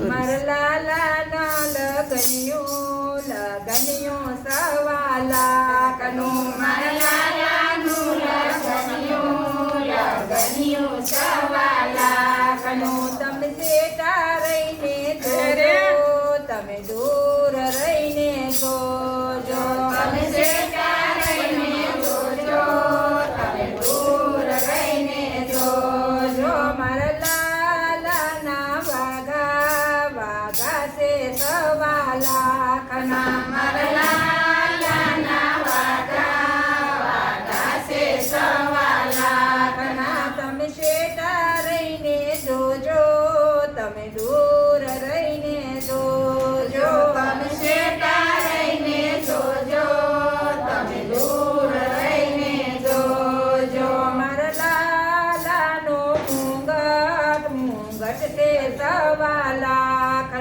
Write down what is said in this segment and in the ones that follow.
મારા લાલા ના લગનિયો લગનિયો સવાલા.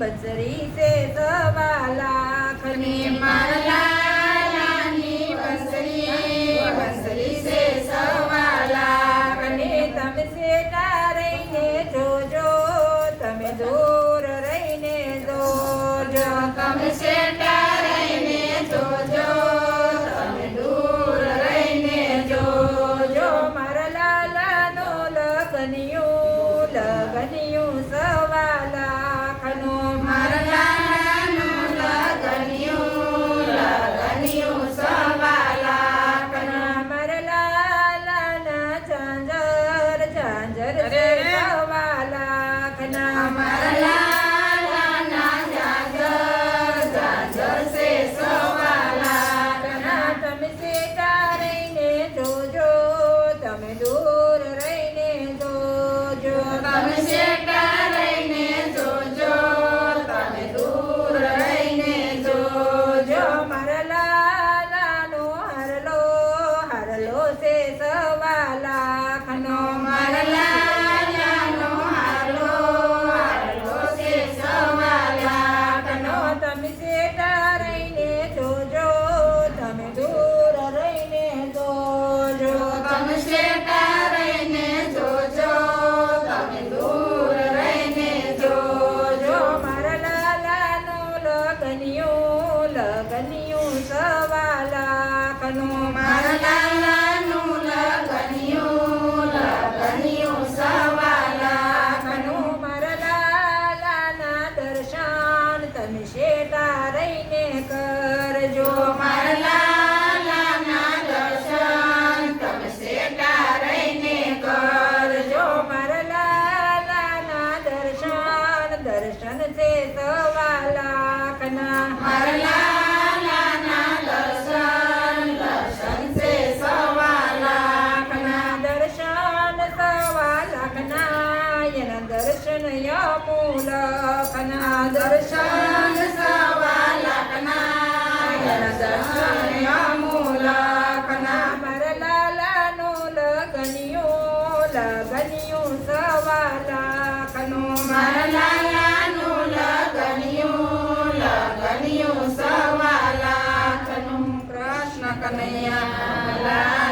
બસરી સે સવા લાખ ને માલાની રહીને જોજો, તમે દૂર રહીને જોજો. તમે સેટા રહીને જોજો, તમે દૂર રહીને જોજો. મારા લાલાનો બાપનો મારા દર્શનય મૂલકના દર્શન સવા લાકના દર્શનય મૂલકના મારા લાલાનો લગનિયો લગનિયો સવા લાકનો મારા લાલાનો લગનિયો લગનિયો સવા લાકનો કૃષ્ણ કનૈયા